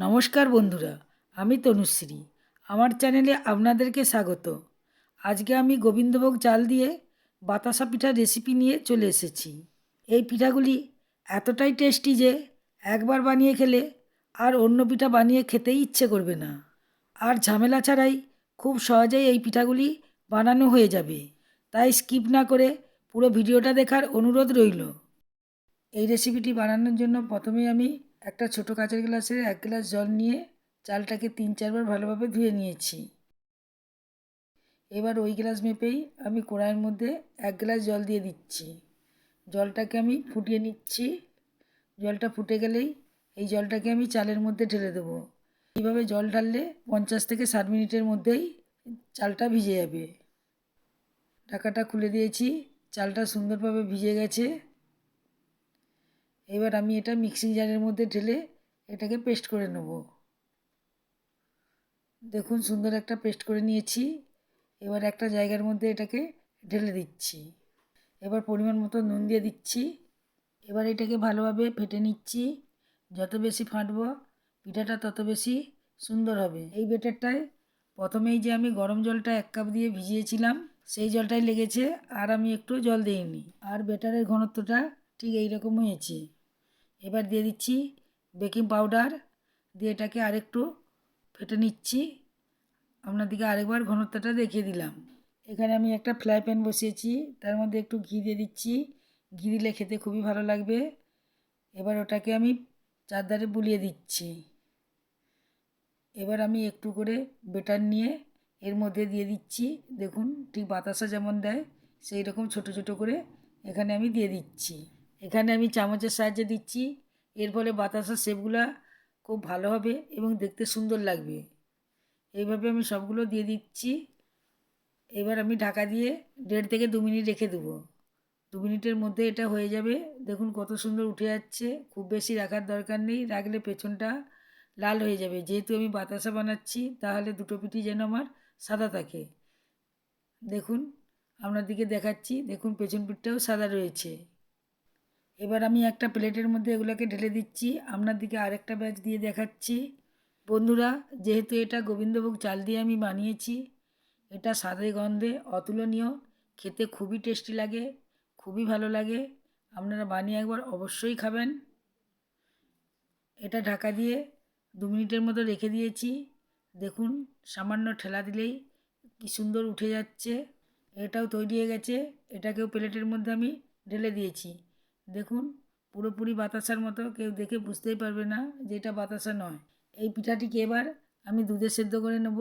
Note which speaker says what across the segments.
Speaker 1: নমস্কার বন্ধুরা, আমি তনুশ্রী। আমার চ্যানেলে আপনাদেরকে স্বাগত। আজকে আমি গোবিন্দভোগ চাল দিয়ে বাতাসা পিঠার রেসিপি নিয়ে চলে এসেছি। এই পিঠাগুলি এতটাই টেস্টি যে একবার বানিয়ে খেলে আর অন্য পিঠা বানিয়ে খেতেই ইচ্ছে করবে না। আর ঝামেলা ছাড়াই খুব সহজেই এই পিঠাগুলি বানানো হয়ে যাবে। তাই স্কিপ না করে পুরো ভিডিওটা দেখার অনুরোধ রইল। এই রেসিপিটি বানানোর জন্য প্রথমে আমি একটা ছোটো কাঁচের গ্লাসে এক গ্লাস জল নিয়ে চালটাকে তিন চারবার ভালোভাবে ধুয়ে নিয়েছি। এবার ওই গ্লাস মেপেই আমি কড়াইয়ের মধ্যে এক গ্লাস জল দিয়ে দিচ্ছি। জলটাকে আমি ফুটিয়ে নিচ্ছি। জলটা ফুটে গেলেই এই জলটাকে আমি চালের মধ্যে ঢেলে দেবো। এইভাবে জল ঢাললে পঞ্চাশ থেকে ষাট মিনিটের মধ্যেই চালটা ভিজে যাবে। ঢাকাটা খুলে দিয়েছি। চালটা সুন্দরভাবে ভিজে গেছে। এবার আমি এটা মিক্সিং জারের মধ্যে ঢেলে এটাকে পেস্ট করে নেব। দেখুন সুন্দর একটা পেস্ট করে নিয়েছি। এবার একটা জায়গার মধ্যে এটাকে ঢেলে দিচ্ছি। এবার পরিমাণ মতো নুন দিয়ে দিচ্ছি। এবার এটাকে ভালোভাবে ফেটে নিচ্ছি। যত বেশি ফাটবো, পিঠাটা তত বেশি সুন্দর হবে। এই বেটারটায় প্রথমেই যে আমি গরম জলটা এক কাপ দিয়ে ভিজিয়েছিলাম, সেই জলটাই লেগেছে, আর আমি একটু জল দিইনি। আর বেটারের ঘনত্বটা ঠিক এই রকম হয়েছে। এবার দিয়ে দিচ্ছি বেকিং পাউডার। দিয়ে এটাকে আরেকটু ফেটে নিচ্ছি। আপনাদেরকে আরেকবার ঘনত্বটা দেখিয়ে দিলাম। এখানে আমি একটা ফ্রাই প্যান বসিয়েছি। তার মধ্যে একটু ঘি দিয়ে দিচ্ছি। ঘি দিলে খেতে খুবই ভালো লাগবে। এবার ওটাকে আমি চারধারে বুলিয়ে দিচ্ছি। এবার আমি একটু করে বেটার নিয়ে এর মধ্যে দিয়ে দিচ্ছি। দেখুন ঠিক বাতাসা যেমন দেয় সেই রকম ছোটো ছোটো করে এখানে আমি দিয়ে দিচ্ছি। এখানে আমি চামচের সাহায্যে দিচ্ছি। এর ফলে বাতাসার শেপগুলো খুব ভালো হবে এবং দেখতে সুন্দর লাগবে। এইভাবে আমি সবগুলো দিয়ে দিচ্ছি। এবার আমি ঢাকা দিয়ে দেড় থেকে দু মিনিট রেখে দেবো। দু মিনিটের মধ্যে এটা হয়ে যাবে। দেখুন কত সুন্দর উঠে যাচ্ছে। খুব বেশি রাখার দরকার নেই। রাখলে পেছনটা লাল হয়ে যাবে। যেহেতু আমি বাতাসা বানাচ্ছি, তাহলে দুটো পিঠি যেন আমার সাদা থাকে। দেখুন, আপনাদেরকে দেখাচ্ছি। দেখুন, পেছন পিঠটাও সাদা রয়েছে। এবার আমি একটা প্লেটের মধ্যে এগুলোকে ঢেলে দিচ্ছি। আপনার দিকে আরেকটা ব্যাচ দিয়ে দেখাচ্ছি। বন্ধুরা, যেহেতু এটা গোবিন্দভোগ চাল দিয়ে আমি বানিয়েছি, এটা স্বাদে গন্ধে অতুলনীয়, খেতে খুবই টেস্টি লাগে, খুবই ভালো লাগে। আপনারা বানিয়ে একবার অবশ্যই খাবেন। এটা ঢাকা দিয়ে দু মিনিটের মতো রেখে দিয়েছি। দেখুন, সামান্য ঠেলা দিলেই কি সুন্দর উঠে যাচ্ছে। এটাও তৈরি হয়ে গেছে। এটাকেও প্লেটের মধ্যে আমি ঢেলে দিয়েছি। দেখুন, পুরোপুরি বাতাসার মতো কেউ দেখে বুঝতেই পারবে না যে এটা বাতাসা নয়। এই পিঠাটিকে এবার আমি দুধে সেদ্ধ করে নেব।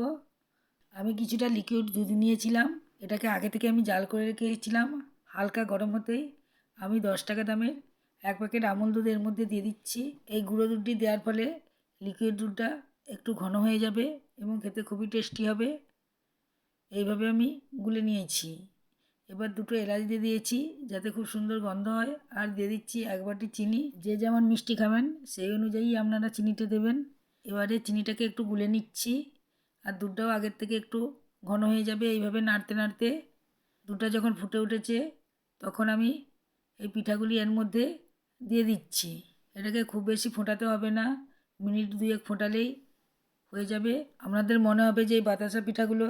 Speaker 1: আমি কিছুটা লিকুইড দুধ নিয়েছিলাম। এটাকে আগে থেকে আমি জাল করে রেখেছিলাম হালকা গরম হতেই। আমি দশ টাকা দামের এক প্যাকেট আমুল দুধ এর মধ্যে দিয়ে দিচ্ছি। এই গুঁড়ো দুধটি দেওয়ার ফলে লিকুইড দুধটা একটু ঘন হয়ে যাবে এবং খেতে খুবই টেস্টি হবে। এইভাবে আমি গুলে নিয়েছি। এবার দুটো এলাচ দিয়ে দিয়েছি যাতে খুব সুন্দর গন্ধ হয়। আর দিয়ে দিচ্ছি এক বাটি চিনি। যে যেমন মিষ্টি খাবেন, সেই অনুযায়ী আপনারা চিনিটা দেবেন। এবারে চিনিটাকে একটু গুলে নিচ্ছি। আর দুধটাও আগের থেকে একটু ঘন হয়ে যাবে এইভাবে নাড়তে নাড়তে। দুধটা যখন ফুটে উঠেছে, তখন আমি এই পিঠাগুলি এর মধ্যে দিয়ে দিচ্ছি। এটাকে খুব বেশি ফোটাতে হবে না। মিনিট দুয়েক ফোটালেই হয়ে যাবে। আপনাদের মনে হবে যে এই বাতাসা পিঠাগুলো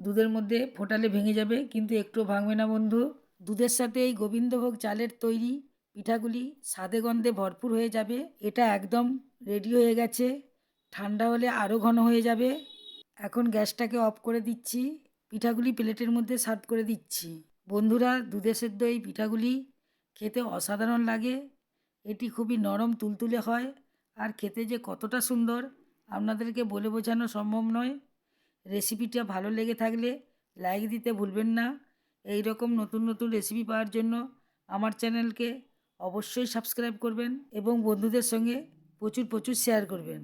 Speaker 1: দুধের মধ্যে ফোটালে ভেঙে যাবে, কিন্তু একটু ভাঙবে না বন্ধু। দুধের সাথে এই গোবিন্দভোগ চালের তৈরি পিঠাগুলি স্বাদে গন্ধে ভরপুর হয়ে যাবে। এটা একদম রেডি হয়ে গেছে। ঠান্ডা হলে আরও ঘন হয়ে যাবে। এখন গ্যাসটাকে অফ করে দিচ্ছি। পিঠাগুলি প্লেটের মধ্যে সার্ভ করে দিচ্ছি। বন্ধুরা দুধে সেদ্ধ এই পিঠাগুলি খেতে অসাধারণ লাগে। এটি খুবই নরম তুলতুলে হয়। আর খেতে যে কতটা সুন্দর, আপনাদেরকে বলে বোঝানো সম্ভব নয়। রেসিপিটা ভালো লেগে থাকলে লাইক দিতে ভুলবেন না। এই রকম নতুন নতুন রেসিপি পাওয়ার জন্য আমার চ্যানেলকে অবশ্যই সাবস্ক্রাইব করবেন এবং বন্ধুদের সঙ্গে প্রচুর প্রচুর শেয়ার করবেন।